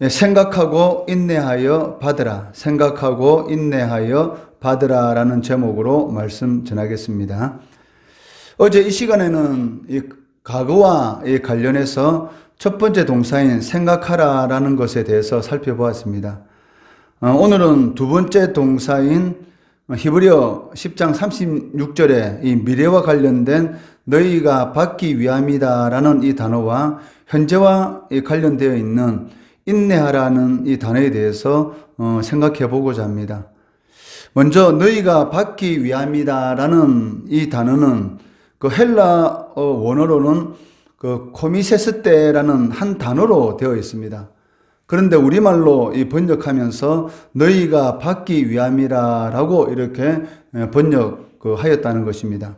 예, 생각하고 인내하여 받으라. 생각하고 인내하여 받으라 라는 제목으로 말씀 전하겠습니다. 어제 이 시간에는 이 과거와 이 관련해서 첫 번째 동사인 생각하라 라는 것에 대해서 살펴보았습니다. 어, 오늘은 두 번째 동사인 히브리어 10장 36절에 이 미래와 관련된 너희가 받기 위함이다 라는 이 단어와 현재와 이 관련되어 있는 인내하라는 이 단어에 대해서 어, 생각해 보고자 합니다. 먼저 너희가 받기 위함이다라는 이 단어는 그 헬라 원어로는 그 코미세스 때라는 한 단어로 되어 있습니다. 그런데 우리말로 이 번역하면서 너희가 받기 위함이라라고 이렇게 번역하였다는 것입니다.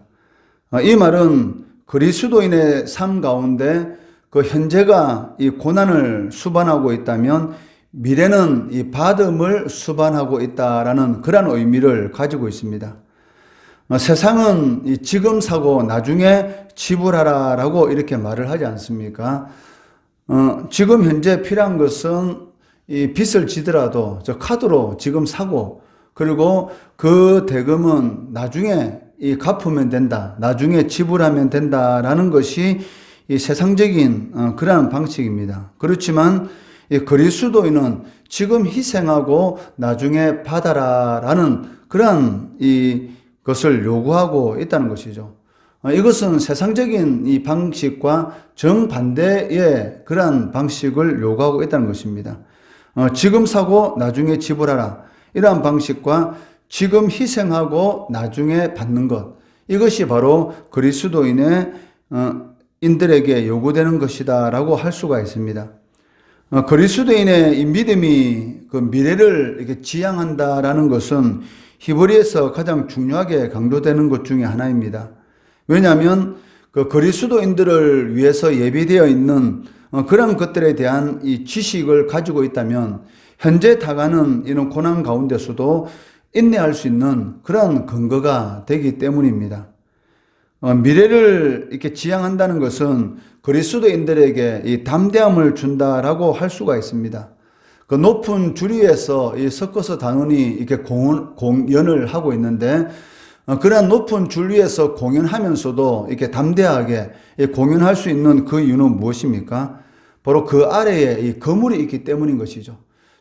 어, 이 말은 그리스도인의 삶 가운데 그 현재가 이 고난을 수반하고 있다면 미래는 이 받음을 수반하고 있다라는 그런 의미를 가지고 있습니다. 어, 세상은 이 지금 사고 나중에 지불하라라고 이렇게 말을 하지 않습니까? 어, 지금 현재 필요한 것은 이 빚을 지더라도 저 카드로 지금 사고 그리고 그 대금은 나중에 이 갚으면 된다. 나중에 지불하면 된다라는 것이 이 세상적인 어, 그러한 방식입니다. 그렇지만 이 그리스도인은 지금 희생하고 나중에 받아라라는 그러한 이 것을 요구하고 있다는 것이죠. 어, 이것은 세상적인 이 방식과 정반대의 그러한 방식을 요구하고 있다는 것입니다. 어, 지금 사고 나중에 지불하라. 이러한 방식과 지금 희생하고 나중에 받는 것. 이것이 바로 그리스도인의 어, 인들에게 요구되는 것이다라고 할 수가 있습니다. 그리스도인의 이 믿음이 그 미래를 이렇게 지향한다라는 것은 히브리에서 가장 중요하게 강조되는 것 중에 하나입니다. 왜냐하면 그 그리스도인들을 위해서 예비되어 있는 어, 그런 것들에 대한 이 지식을 가지고 있다면 현재 다가는 이런 고난 가운데서도 인내할 수 있는 그런 근거가 되기 때문입니다. 어, 미래를 이렇게 지향한다는 것은 그리스도인들에게 이 담대함을 준다라고 할 수가 있습니다. 그 높은 주리에서 이 섞어서 단원이 이렇게 공연, 공연을 하고 있는데 어, 그러한 높은 줄 위에서 공연하면서도 이렇게 담대하게 공연할 수 있는 그 이유는 무엇입니까? 바로 그 아래에 이 거물이 있기 때문인 것이죠.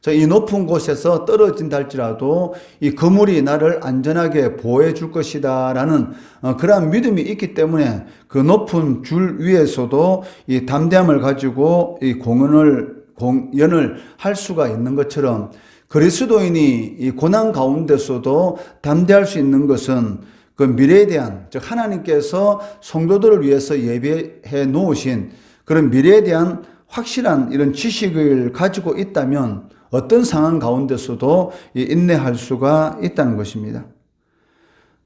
이 높은 곳에서 떨어진다 할지라도 이 거물이 나를 안전하게 보호해 줄 것이다 라는 어, 그러한 믿음이 있기 때문에 그 높은 줄 위에서도 이 담대함을 가지고 이 공연을 공연을 할 수가 있는 것처럼 그리스도인이 이 고난 가운데서도 담대할 수 있는 것은 그 미래에 대한 즉 하나님께서 성도들을 위해서 예배해 놓으신 그런 미래에 대한 확실한 이런 지식을 가지고 있다면 어떤 상황 가운데서도 인내할 수가 있다는 것입니다.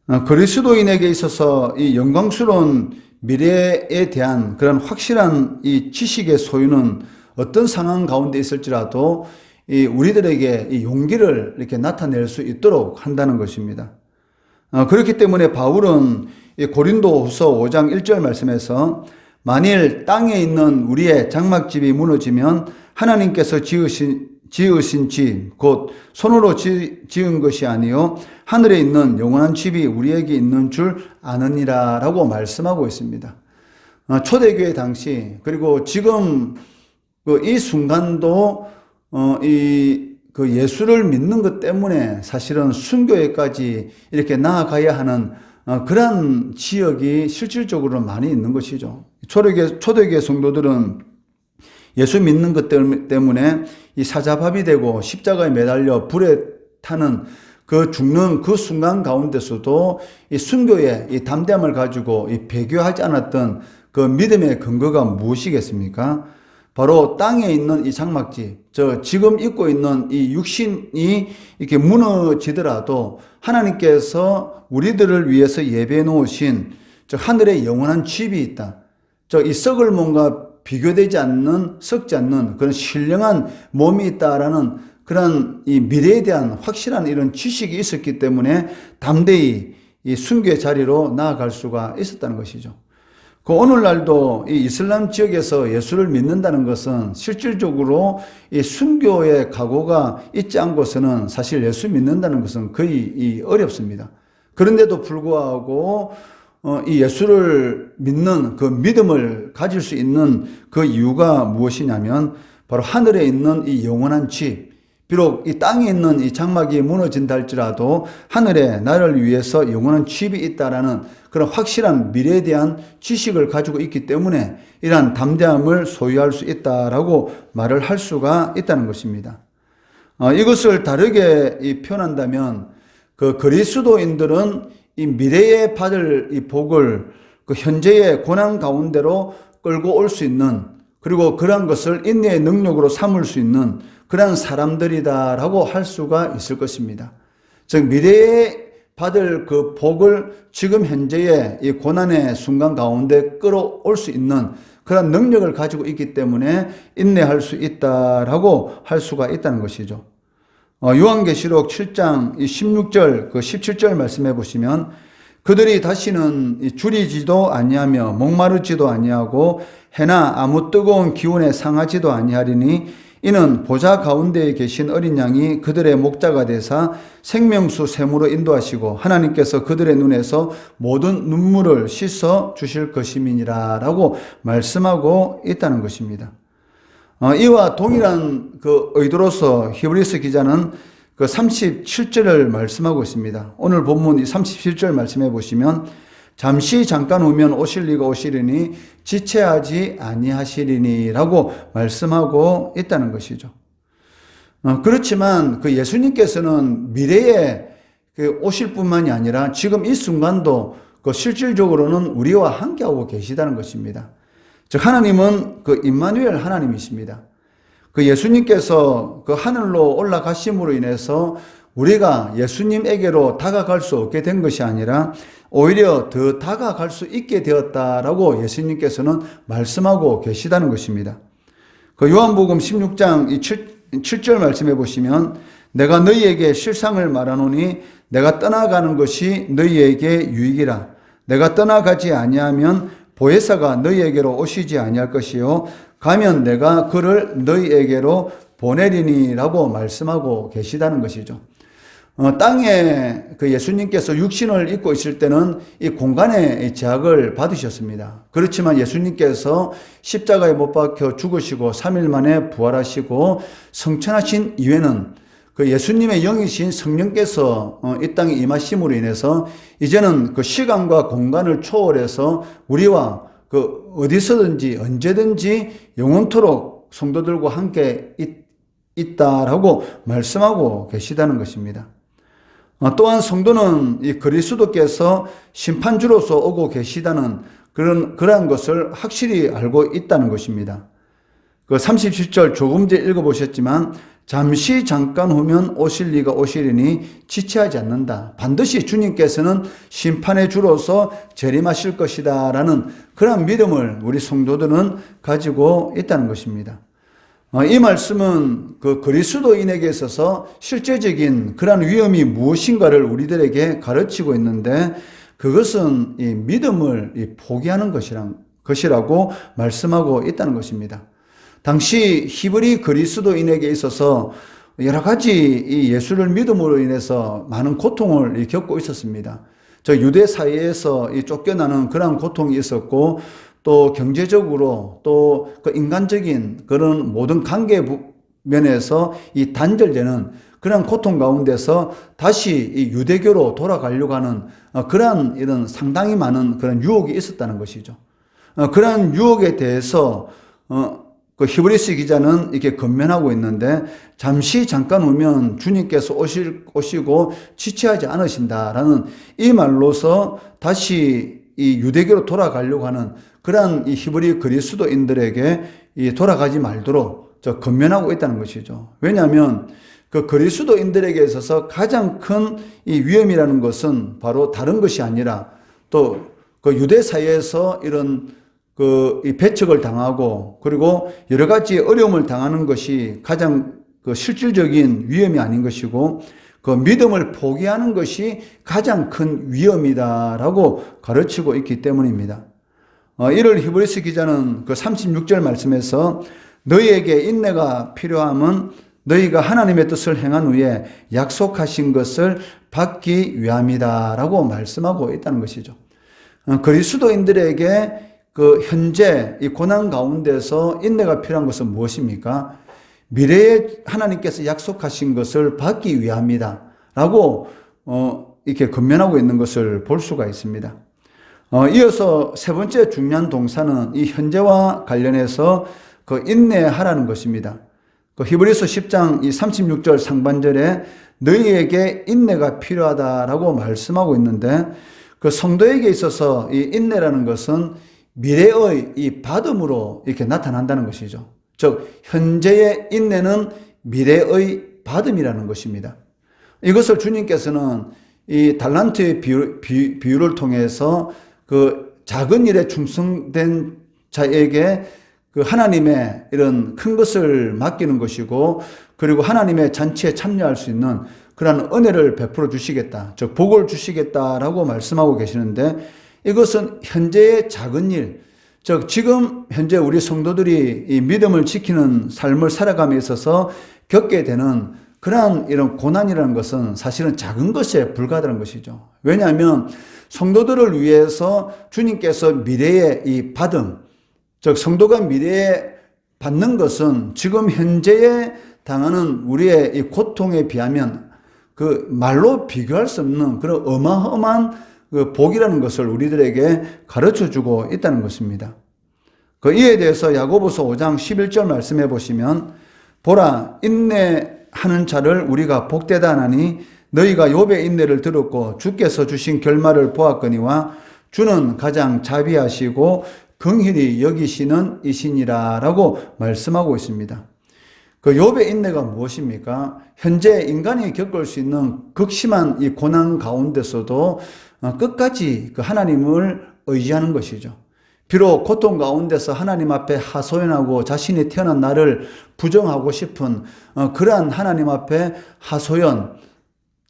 어, 그리스도인에게 있어서 이 영광스러운 미래에 대한 그런 확실한 이 지식의 소유는 어떤 상황 가운데 있을지라도 이 우리들에게 이 용기를 이렇게 나타낼 수 있도록 한다는 것입니다. 어, 그렇기 때문에 바울은 이 고린도 후서 5장 1절 말씀에서 만일 땅에 있는 우리의 장막집이 무너지면 하나님께서 지으신, 지으신 집, 곧 손으로 지, 지은 것이 아니요 하늘에 있는 영원한 집이 우리에게 있는 줄 아느니라 라고 말씀하고 있습니다. 어, 초대교회 당시, 그리고 지금 그이 순간도 어, 이, 그 예수를 믿는 것 때문에 사실은 순교에까지 이렇게 나아가야 하는 어, 그런 지역이 실질적으로 많이 있는 것이죠. 초대교, 초대교 성도들은 예수 믿는 것 때문에 이 사자밥이 되고 십자가에 매달려 불에 타는 그 죽는 그 순간 가운데서도 이 순교의 이 담대함을 가지고 이 배교하지 않았던 그 믿음의 근거가 무엇이겠습니까? 바로 땅에 있는 이 장막지, 저 지금 입고 있는 이 육신이 이렇게 무너지더라도 하나님께서 우리들을 위해서 예배해 놓으신 저 하늘의 영원한 집이 있다. 저 이 썩을 몸과 비교되지 않는 썩지 않는 그런 신령한 몸이 있다라는 그런 이 미래에 대한 확실한 이런 지식이 있었기 때문에 담대히 이 순교의 자리로 나아갈 수가 있었다는 것이죠. 그 오늘날도 이 이슬람 지역에서 예수를 믿는다는 것은 실질적으로 이 순교의 각오가 있지 않고서는 사실 예수 믿는다는 것은 거의 이 어렵습니다. 그런데도 불구하고 어, 이 예수를 믿는 그 믿음을 가질 수 있는 그 이유가 무엇이냐면 바로 하늘에 있는 이 영원한 집, 비록 이 땅에 있는 이 장막이 무너진다 할지라도 하늘에 나를 위해서 영원한 집이 있다라는 그런 확실한 미래에 대한 지식을 가지고 있기 때문에 이러한 담대함을 소유할 수 있다라고 말을 할 수가 있다는 것입니다. 어, 이것을 다르게 이 표현한다면 그 그리스도인들은 이 미래에 받을 이 복을 그 현재의 고난 가운데로 끌고 올 수 있는 그리고 그러한 것을 인내의 능력으로 삼을 수 있는 그러한 사람들이다라고 할 수가 있을 것입니다. 즉 미래에 받을 그 복을 지금 현재의 이 고난의 순간 가운데 끌어올 수 있는 그런 능력을 가지고 있기 때문에 인내할 수 있다라고 할 수가 있다는 것이죠. 어, 요한계시록 7장 16절 그 17절 말씀해 보시면 그들이 다시는 줄이지도 아니하며 목마르지도 아니하고 해나 아무 뜨거운 기운에 상하지도 아니하리니 이는 보좌 가운데에 계신 어린 양이 그들의 목자가 되사 생명수 샘으로 인도하시고 하나님께서 그들의 눈에서 모든 눈물을 씻어 주실 것임이니라라고 말씀하고 있다는 것입니다. 어, 이와 동일한 그 의도로서 히브리스 기자는 그 37절을 말씀하고 있습니다. 오늘 본문 이 37절 말씀해 보시면 잠시 잠깐 오면 오실 리가 오시리니 지체하지 아니하시리니라고 말씀하고 있다는 것이죠. 어, 그렇지만 그 예수님께서는 미래에 그 오실 뿐만이 아니라 지금 이 순간도 그 실질적으로는 우리와 함께하고 계시다는 것입니다. 즉 하나님은 그 임마누엘 하나님이십니다. 그 예수님께서 그 하늘로 올라가심으로 인해서 우리가 예수님에게로 다가갈 수 없게 된 것이 아니라 오히려 더 다가갈 수 있게 되었다라고 예수님께서는 말씀하고 계시다는 것입니다. 그 요한복음 16장 이 7, 절 말씀해 보시면 내가 너희에게 실상을 말하노니 내가 떠나가는 것이 너희에게 유익이라 내가 떠나가지 아니하면 보혜사가 너희에게로 오시지 아니할 것이요 가면 내가 그를 너희에게로 보내리니라고 말씀하고 계시다는 것이죠. 어, 땅에 그 예수님께서 육신을 입고 있을 때는 이 공간의 제약을 받으셨습니다. 그렇지만 예수님께서 십자가에 못 박혀 죽으시고 3일 만에 부활하시고 성천하신 이후에는 그 예수님의 영이신 성령께서 어, 이 땅에 임하심으로 인해서 이제는 그 시간과 공간을 초월해서 우리와 그 어디서든지 언제든지 영원토록 성도들과 함께 있, 다라고 말씀하고 계시다는 것입니다. 어, 또한 성도는 이 그리스도께서 심판주로서 오고 계시다는 그런, 그러한 것을 확실히 알고 있다는 것입니다. 그 37절 조금 전에 읽어보셨지만 잠시 잠깐 후면 오실 리가 오시리니 지체하지 않는다. 반드시 주님께서는 심판의 주로서 재림하실 것이다. 라는 그런 믿음을 우리 성도들은 가지고 있다는 것입니다. 어, 이 말씀은 그 그리스도인에게 있어서 실제적인 그러 위험이 무엇인가를 우리들에게 가르치고 있는데 그것은 이 믿음을 포기하는 것이라고 말씀하고 있다는 것입니다. 당시 히브리 그리스도인에게 있어서 여러 가지 이 예수를 믿음으로 인해서 많은 고통을 겪고 있었습니다. 저 유대 사회에서 이 쫓겨나는 그런 고통이 있었고 또 경제적으로 또 그 인간적인 그런 모든 관계 면에서 이 단절되는 그런 고통 가운데서 다시 이 유대교로 돌아가려고 하는 어, 그러한 이런 상당히 많은 그런 유혹이 있었다는 것이죠. 어, 그러한 유혹에 대해서 어, 그 히브리스 기자는 이렇게 건면하고 있는데 잠시 잠깐 오면 주님께서 오실, 오시고 지체하지 않으신다라는 이 말로서 다시 이 유대교로 돌아가려고 하는 그러한 이 히브리 그리스도인들에게 이 돌아가지 말도록 저 건면하고 있다는 것이죠. 왜냐하면 그 그리스도인들에게 있어서 가장 큰 이 위험이라는 것은 바로 다른 것이 아니라 또 그 유대 사회에서 이런 그이 배척을 당하고 그리고 여러 가지 어려움을 당하는 것이 가장 그 실질적인 위험이 아닌 것이고 그 믿음을 포기하는 것이 가장 큰 위험이다라고 가르치고 있기 때문입니다. 어, 이를 히브리스 기자는 그 36절 말씀에서 너희에게 인내가 필요함은 너희가 하나님의 뜻을 행한 후에 약속하신 것을 받기 위함이다라고 말씀하고 있다는 것이죠. 어, 그리스도인들에게 그 현재 이 고난 가운데서 인내가 필요한 것은 무엇입니까? 미래에 하나님께서 약속하신 것을 받기 위함이다. 라고, 어, 이렇게 건면하고 있는 것을 볼 수가 있습니다. 어, 이어서 세 번째 중요한 동사는 이 현재와 관련해서 그 인내하라는 것입니다. 그 히브리서 10장 이 36절 상반절에 너희에게 인내가 필요하다라고 말씀하고 있는데 그 성도에게 있어서 이 인내라는 것은 미래의 이 받음으로 이렇게 나타난다는 것이죠. 즉, 현재의 인내는 미래의 받음이라는 것입니다. 이것을 주님께서는 이 달란트의 비유, 비, 비유 를 통해서 그 작은 일에 충성된 자에게 그 하나님의 이런 큰 것을 맡기는 것이고 그리고 하나님의 잔치에 참여할 수 있는 그러한 은혜를 베풀어 주시겠다. 즉 복을 주시겠다라고 말씀하고 계시는데 이것은 현재의 작은 일, 즉 지금 현재 우리 성도들이 이 믿음을 지키는 삶을 살아감에 있어서 겪게 되는 그러한 이런 고난이라는 것은 사실은 작은 것에 불과하다는 것이죠. 왜냐하면 성도들을 위해서 주님께서 미래의 이 받음, 즉 성도가 미래에 받는 것은 지금 현재에 당하는 우리의 이 고통에 비하면 그 말로 비교할 수 없는 그런 어마어마한 그 복이라는 것을 우리들에게 가르쳐 주고 있다는 것입니다. 그 이에 대해서 야고보서 5장 11절 말씀해 보시면 보라 인내하는 자를 우리가 복되다 하나니 너희가 욥의 인내를 들었고 주께서 주신 결말을 보았거니와 주는 가장 자비하시고 긍휼히 여기시는 이신이라라고 말씀하고 있습니다. 그 욥의 인내가 무엇입니까? 현재 인간이 겪을 수 있는 극심한 이 고난 가운데서도 어, 끝까지 그 하나님을 의지하는 것이죠. 비록 고통 가운데서 하나님 앞에 하소연하고 자신이 태어난 나를 부정하고 싶은 어, 그러한 하나님 앞에 하소연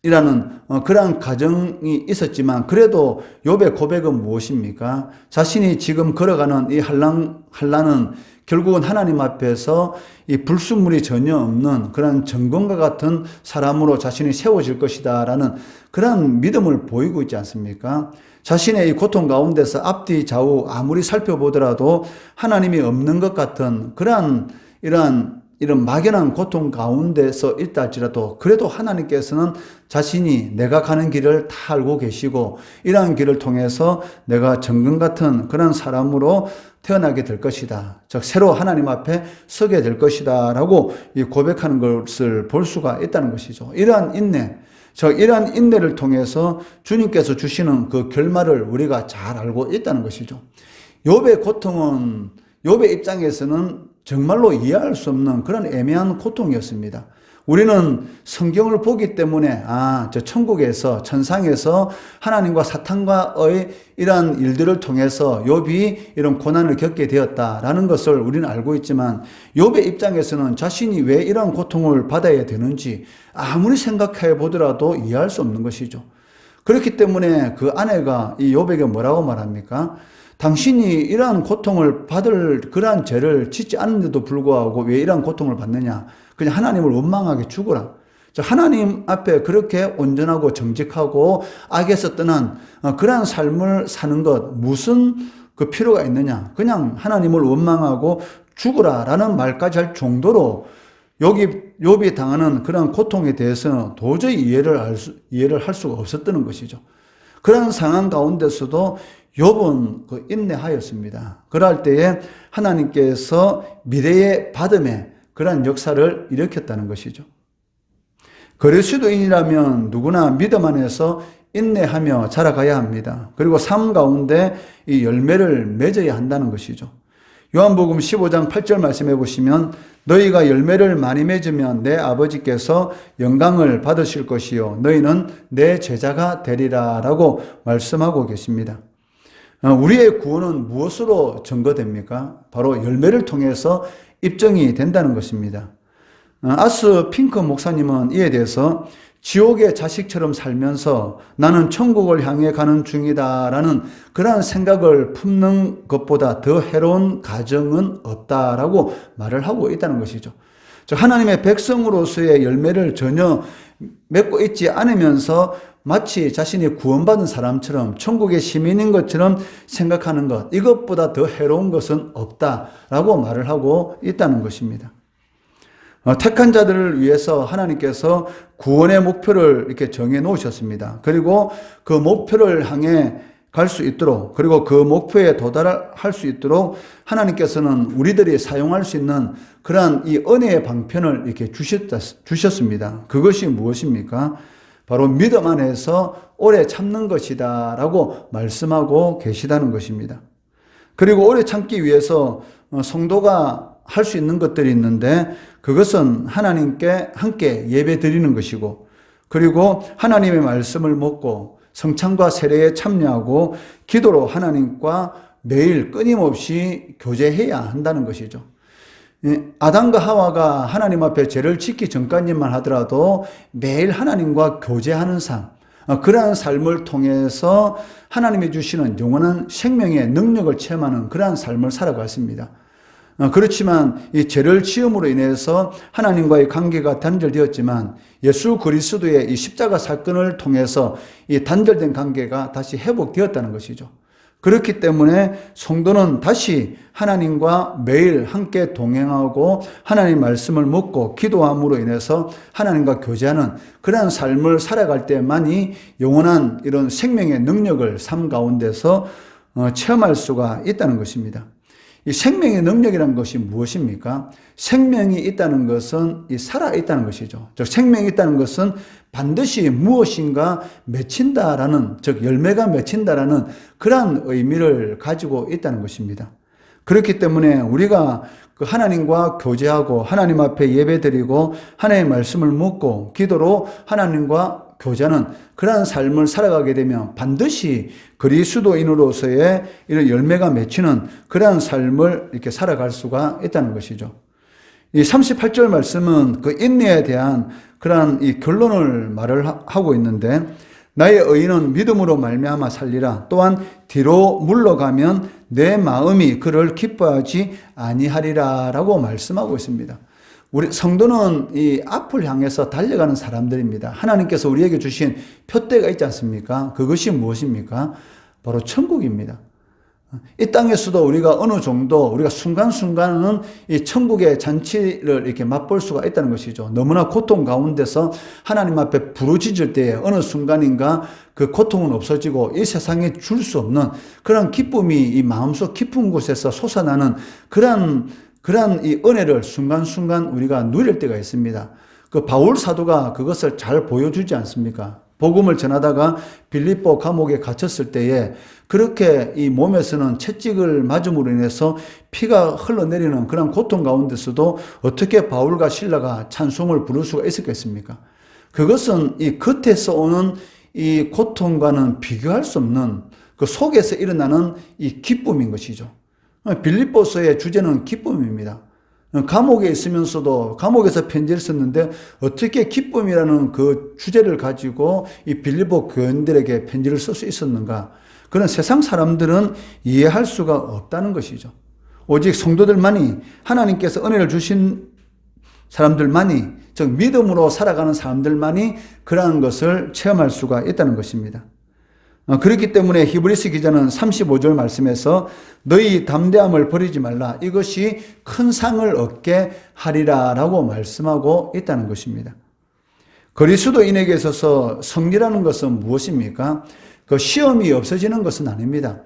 이라는 어, 그러한 가정이 있었지만 그래도 욥의 고백은 무엇입니까? 자신이 지금 걸어가는 이 한란 한란은 결국은 하나님 앞에서 이 불순물이 전혀 없는 그런 정금과 같은 사람으로 자신이 세워질 것이다라는 그러한 믿음을 보이고 있지 않습니까? 자신의 이 고통 가운데서 앞뒤 좌우 아무리 살펴보더라도 하나님이 없는 것 같은 그러한 이러한 이런 막연한 고통 가운데서 있다 할지라도 그래도 하나님께서는 자신이 내가 가는 길을 다 알고 계시고 이러한 길을 통해서 내가 정금 같은 그런 사람으로 태어나게 될 것이다. 즉 새로 하나님 앞에 서게 될 것이다라고 고백하는 것을 볼 수가 있다는 것이죠. 이러한 인내, 즉 이러한 인내를 통해서 주님께서 주시는 그 결말을 우리가 잘 알고 있다는 것이죠. 욥의 고통은 욥의 입장에서는 정말로 이해할 수 없는 그런 애매한 고통이었습니다. 우리는 성경을 보기 때문에 아, 저 천국에서 천상에서 하나님과 사탄과의 이러한 일들을 통해서 욥이 이런 고난을 겪게 되었다라는 것을 우리는 알고 있지만 욥의 입장에서는 자신이 왜 이러한 고통을 받아야 되는지 아무리 생각해 보더라도 이해할 수 없는 것이죠. 그렇기 때문에 그 아내가 이 욥에게 뭐라고 말합니까? 당신이 이러한 고통을 받을 그러한 죄를 짓지 않는데도 불구하고 왜 이러한 고통을 받느냐? 그냥 하나님을 원망하게 죽어라. 하나님 앞에 그렇게 온전하고 정직하고 악에서 떠난 어, 그러한 삶을 사는 것 무슨 그 필요가 있느냐? 그냥 하나님을 원망하고 죽으라라는 말까지 할 정도로 여기 욥이 당하는 그런 고통에 대해서는 도저히 이해를 할 수, 이해를 할 수가 없었다는 것이죠. 그런 상황 가운데서도 욥은 그 인내하였습니다. 그럴 때에 하나님께서 미래의 받음에 그러한 역사를 일으켰다는 것이죠. 그리스도인이라면 누구나 믿음 안에서 인내하며 자라가야 합니다. 그리고 삶 가운데 이 열매를 맺어야 한다는 것이죠. 요한복음 15장 8절 말씀해 보시면 너희가 열매를 많이 맺으면 내 아버지께서 영광을 받으실 것이요 너희는 내 제자가 되리라라고 말씀하고 계십니다. 어, 우리의 구원은 무엇으로 증거됩니까? 바로 열매를 통해서 입증이 된다는 것입니다. 어, 아스 핑크 목사님은 이에 대해서 지옥의 자식처럼 살면서 나는 천국을 향해 가는 중이다라는 그러한 생각을 품는 것보다 더 해로운 가정은 없다라고 말을 하고 있다는 것이죠. 저 하나님의 백성으로서의 열매를 전혀 맺고 있지 않으면서 마치 자신이 구원받은 사람처럼 천국의 시민인 것처럼 생각하는 것, 이것보다 더 해로운 것은 없다라고 말을 하고 있다는 것입니다. 어, 택한 자들을 위해서 하나님께서 구원의 목표를 이렇게 정해 놓으셨습니다. 그리고 그 목표를 향해 갈 수 있도록 그리고 그 목표에 도달할 수 있도록 하나님께서는 우리들이 사용할 수 있는 그러한 이 은혜의 방편을 이렇게 주셨다, 주셨습니다. 그것이 무엇입니까? 바로 믿음 안에서 오래 참는 것이다 라고 말씀하고 계시다는 것입니다. 그리고 오래 참기 위해서 어, 성도가 할 수 있는 것들이 있는데 그것은 하나님께 함께 예배 드리는 것이고 그리고 하나님의 말씀을 먹고 성찬과 세례에 참여하고 기도로 하나님과 매일 끊임없이 교제해야 한다는 것이죠. 아담과 하와가 하나님 앞에 죄를 짓기 전까지만 하더라도 매일 하나님과 교제하는 삶, 어, 그러한 삶을 통해서 하나님이 주시는 영원한 생명의 능력을 체험하는 그러한 삶을 살아갔습니다. 어, 그렇지만 이 죄를 지음으로 인해서 하나님과의 관계가 단절되었지만 예수 그리스도의 이 십자가 사건을 통해서 이 단절된 관계가 다시 회복되었다는 것이죠. 그렇기 때문에 성도는 다시 하나님과 매일 함께 동행하고 하나님 말씀을 묻고 기도함으로 인해서 하나님과 교제하는 그러한 삶을 살아갈 때만이 영원한 이런 생명의 능력을 삶 가운데서 어, 체험할 수가 있다는 것입니다. 이 생명의 능력이라는 것이 무엇입니까? 생명이 있다는 것은 이 살아 있다는 것이죠. 즉 생명이 있다는 것은 반드시 무엇인가 맺힌다라는 즉 열매가 맺힌다라는 그러한 의미를 가지고 있다는 것입니다. 그렇기 때문에 우리가 그 하나님과 교제하고 하나님 앞에 예배드리고 하나님의 말씀을 묻고 기도로 하나님과 교자는 그러한 삶을 살아가게 되면 반드시 그리스도인으로서의 이런 열매가 맺히는 그러한 삶을 이렇게 살아갈 수가 있다는 것이죠. 이 38절 말씀은 그 인내에 대한 그러한 이 결론을 말을 하고 있는데 나의 의인은 믿음으로 말미암아 살리라. 또한 뒤로 물러가면 내 마음이 그를 기뻐하지 아니하리라라고 말씀하고 있습니다. 우리 성도는 이 앞을 향해서 달려가는 사람들입니다. 하나님께서 우리에게 주신 표대가 있지 않습니까? 그것이 무엇입니까? 바로 천국입니다. 이 땅에서도 우리가 어느 정도 우리가 순간순간은 이 천국의 잔치를 이렇게 맛볼 수가 있다는 것이죠. 너무나 고통 가운데서 하나님 앞에 부르짖을 때에 어느 순간인가 그 고통은 없어지고 이 세상에 줄 수 없는 그런 기쁨이 이 마음속 깊은 곳에서 솟아나는 그런 그러한 이 은혜를 순간순간 우리가 누릴 때가 있습니다. 그 바울 사도가 그것을 잘 보여주지 않습니까? 복음을 전하다가 빌립보 감옥에 갇혔을 때에 그렇게 이 몸에서는 채찍을 맞음으로 인해서 피가 흘러내리는 그런 고통 가운데서도 어떻게 바울과 신라가 찬송을 부를 수가 있었겠습니까? 그것은 이 겉에서 오는 이 고통과는 비교할 수 없는 그 속에서 일어나는 이 기쁨인 것이죠. 빌립보서의 주제는 기쁨입니다. 감옥에 있으면서도 감옥에서 편지를 썼는데 어떻게 기쁨이라는 그 주제를 가지고 이 빌립보 교인들에게 편지를 쓸 수 있었는가? 그런 세상 사람들은 이해할 수가 없다는 것이죠. 오직 성도들만이 하나님께서 은혜를 주신 사람들만이 즉 믿음으로 살아가는 사람들만이 그러한 것을 체험할 수가 있다는 것입니다. 어, 그렇기 때문에 히브리스 기자는 35절 말씀에서 너희 담대함을 버리지 말라. 이것이 큰 상을 얻게 하리라 라고 말씀하고 있다는 것입니다. 그리스도인에게 있어서 성리라는 것은 무엇입니까? 그 시험이 없어지는 것은 아닙니다.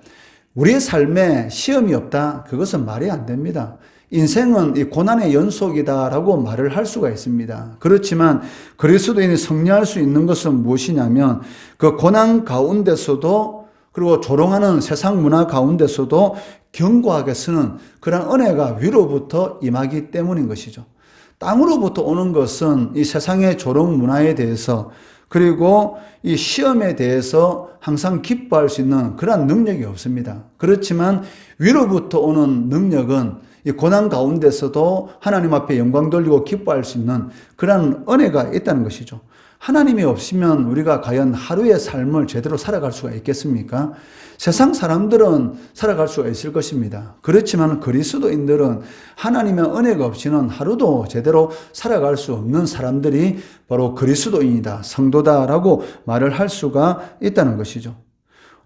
우리의 삶에 시험이 없다. 그것은 말이 안 됩니다. 인생은 이 고난의 연속이다라고 말을 할 수가 있습니다. 그렇지만 그리스도인이 승리할 수 있는 것은 무엇이냐면 그 고난 가운데서도 그리고 조롱하는 세상 문화 가운데서도 견고하게 쓰는 그런 은혜가 위로부터 임하기 때문인 것이죠. 땅으로부터 오는 것은 이 세상의 조롱 문화에 대해서 그리고 이 시험에 대해서 항상 기뻐할 수 있는 그런 능력이 없습니다. 그렇지만 위로부터 오는 능력은 이 고난 가운데서도 하나님 앞에 영광 돌리고 기뻐할 수 있는 그런 은혜가 있다는 것이죠. 하나님이 없으면 우리가 과연 하루의 삶을 제대로 살아갈 수가 있겠습니까? 세상 사람들은 살아갈 수가 있을 것입니다. 그렇지만 그리스도인들은 하나님의 은혜가 없이는 하루도 제대로 살아갈 수 없는 사람들이 바로 그리스도인이다, 성도다라고 말을 할 수가 있다는 것이죠.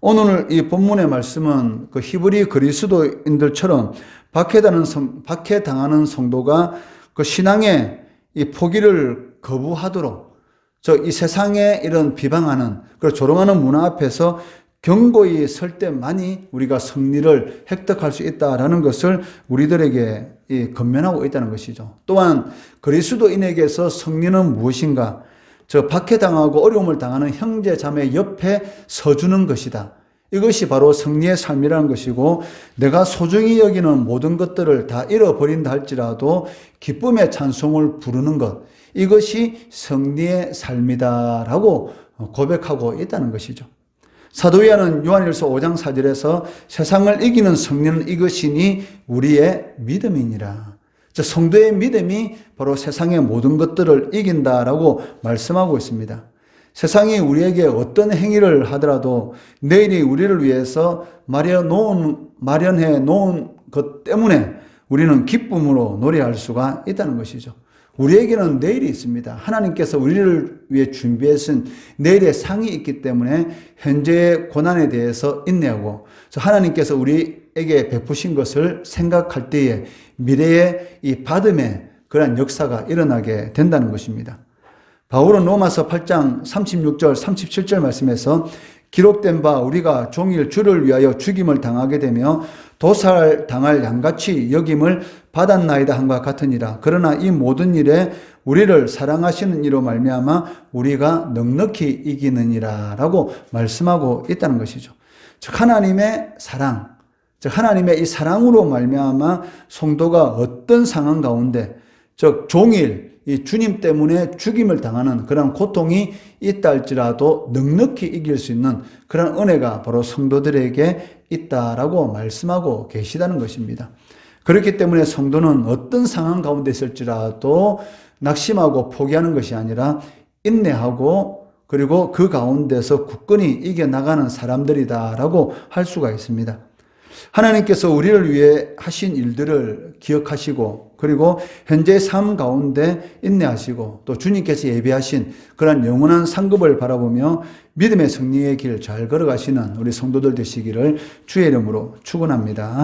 오늘 이 본문의 말씀은 그 히브리 그리스도인들처럼 박해당하는, 성, 박해당하는 성도가 그 신앙의 이 포기를 거부하도록 저 이 세상에 이런 비방하는 그리고 조롱하는 문화 앞에서 경고히 설 때만이 우리가 승리를 획득할 수 있다라는 것을 우리들에게 이 건면하고 있다는 것이죠. 또한 그리스도인에게서 승리는 무엇인가? 저 박해당하고 어려움을 당하는 형제 자매 옆에 서주는 것이다. 이것이 바로 승리의 삶이라는 것이고 내가 소중히 여기는 모든 것들을 다 잃어버린다 할지라도 기쁨의 찬송을 부르는 것 이것이 승리의 삶이다라고 고백하고 있다는 것이죠. 사도야는 요한일서 5장 4절에서 세상을 이기는 승리는 이것이니 우리의 믿음이니라. 저 성도의 믿음이 바로 세상의 모든 것들을 이긴다라고 말씀하고 있습니다. 세상이 우리에게 어떤 행위를 하더라도 내일이 우리를 위해서 마련 놓은, 마련해 놓은 것 때문에 우리는 기쁨으로 노래할 수가 있다는 것이죠. 우리에게는 내일이 있습니다. 하나님께서 우리를 위해 준비하신 내일의 상이 있기 때문에 현재의 고난에 대해서 인내하고 하나님께서 우리에게 베푸신 것을 생각할 때에 미래의 이 받음의 그러한 역사가 일어나게 된다는 것입니다. 바울은 로마서 8장 36절, 37절 말씀에서 기록된 바 우리가 종일 주를 위하여 죽임을 당하게 되며 도살 당할 양같이 여김을 받았나이다 한과 같으니라. 그러나 이 모든 일에 우리를 사랑하시는 이로 말미암아 우리가 넉넉히 이기느니라라고 말씀하고 있다는 것이죠. 즉 하나님의 사랑, 즉 하나님의 이 사랑으로 말미암아 성도가 어떤 상황 가운데 즉 종일 이 주님 때문에 죽임을 당하는 그런 고통이 있다 할지라도 넉넉히 이길 수 있는 그런 은혜가 바로 성도들에게 있다라고 말씀하고 계시다는 것입니다. 그렇기 때문에 성도는 어떤 상황 가운데 있을지라도 낙심하고 포기하는 것이 아니라 인내하고 그리고 그 가운데서 굳건히 이겨나가는 사람들이다라고 할 수가 있습니다. 하나님께서 우리를 위해 하신 일들을 기억하시고 그리고 현재 삶 가운데 인내하시고 또 주님께서 예비하신 그러한 영원한 상급을 바라보며 믿음의 승리의 길잘 걸어가시는 우리 성도들 되시기를 주의 이름으로 축원합니다.